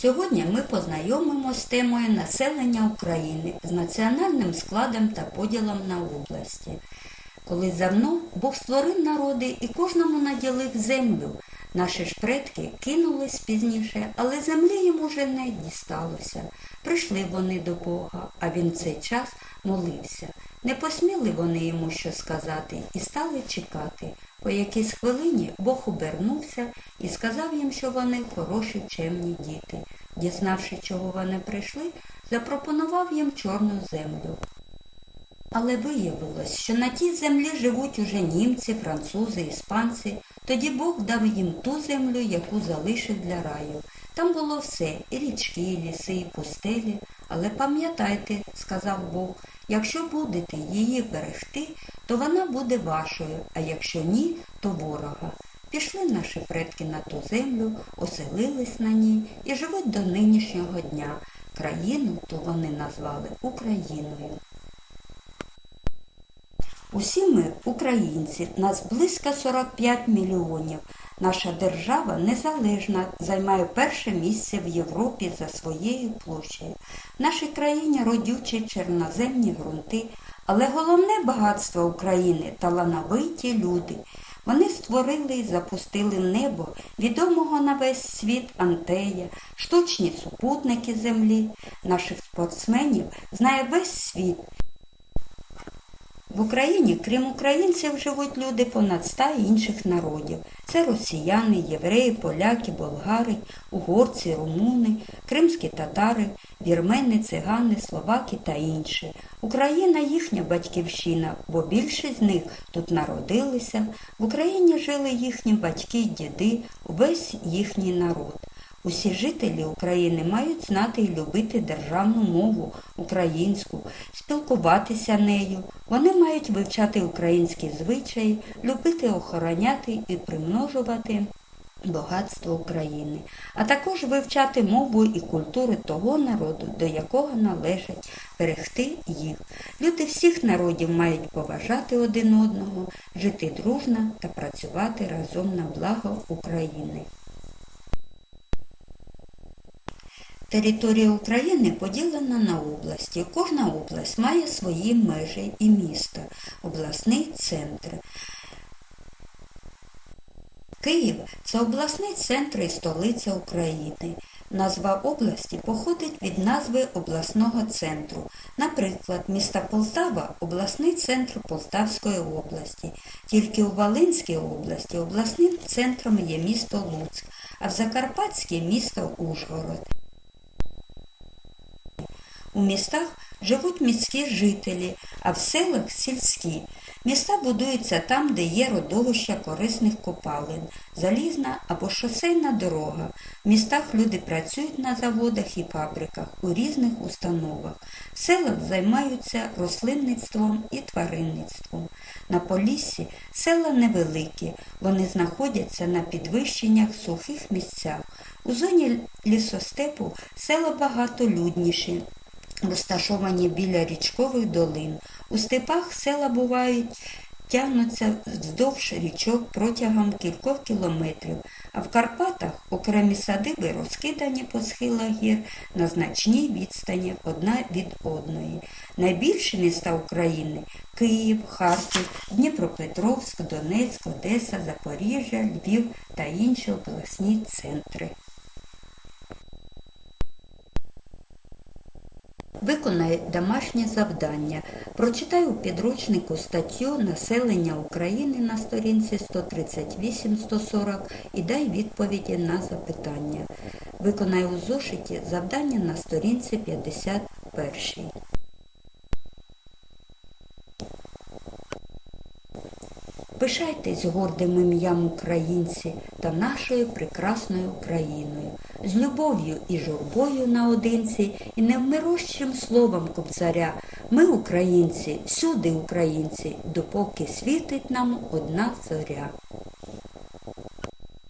Сьогодні ми познайомимося з темою населення України з національним складом та поділом на області. Колись давно Бог створив народи і кожному наділив землю. Наші ж предки кинулись пізніше, але землі їм уже не дісталося. Прийшли вони до Бога, а він цей час молився. Не посміли вони йому що сказати і стали чекати. По якійсь хвилині Бог обернувся і сказав їм, що вони хороші чемні діти. Дізнавши, чого вони прийшли, запропонував їм чорну землю. Але виявилось, що на тій землі живуть уже німці, французи, іспанці. Тоді Бог дав їм ту землю, яку залишив для раю. Там було все і річки, і ліси, і пустелі. Але пам'ятайте, сказав Бог, якщо будете її берегти, то вона буде вашою, а якщо ні, то ворога. Пішли наші предки на ту землю, оселились на ній і живуть до нинішнього дня. Країну то вони назвали Україною. Усі ми українці, нас близько 45 мільйонів. Наша держава незалежна, займає перше місце в Європі за своєю площею. В нашій країні родючі черноземні ґрунти, але головне багатство України талановиті люди. Вони створили і запустили небо відомого на весь світ Антея, штучні супутники Землі. Наших спортсменів знає весь світ. В Україні, крім українців, живуть люди понад ста інших народів. Це росіяни, євреї, поляки, болгари, угорці, румуни, кримські татари, вірмени, цигани, словаки та інші. Україна їхня батьківщина, бо більшість з них тут народилися. В Україні жили їхні батьки діди, увесь їхній народ. Усі жителі України мають знати і любити державну мову українську, спілкуватися нею. Вони мають вивчати українські звичаї, любити охороняти і примножувати багатство України, а також вивчати мову і культури того народу, до якого належить берегти їх. Люди всіх народів мають поважати один одного, жити дружно та працювати разом на благо України. Територія України поділена на області. Кожна область має свої межі і міста, обласний центр. Київ це обласний центр і столиця України. Назва області походить від назви обласного центру. Наприклад, міста Полтава обласний центр Полтавської області. Тільки у Волинській області обласним центром є місто Луцьк, а в Закарпатській місто Ужгород. У містах живуть міські жителі, а в селах сільські. Міста будуються там, де є родовища корисних копалин, залізна або шосейна дорога. В містах люди працюють на заводах і фабриках, у різних установах. В селах займаються рослинництвом і тваринництвом. На Поліссі села невеликі, вони знаходяться на підвищеннях сухих місцях. У зоні лісостепу села багатолюдніші розташовані біля річкових долин. У степах села бувають, тягнуться вздовж річок протягом кількох кілометрів, а в Карпатах окремі садиби розкидані по схилах гір на значній відстані одна від одної. Найбільші міста України Київ, Харків, Дніпропетровськ, Донецьк, Одеса, Запоріжжя, Львів та інші обласні центри. Виконай домашнє завдання. Прочитай у підручнику статтю Населення України на сторінці 138-140 і дай відповіді на запитання. Виконай у зошиті завдання на сторінці 51. Пишайтесь гордим ім'ям українці та нашою прекрасною Україною, з любов'ю і журбою наодинці, і невмирущим словом кобзаря. Ми, українці, всюди українці, допоки світить нам одна зоря.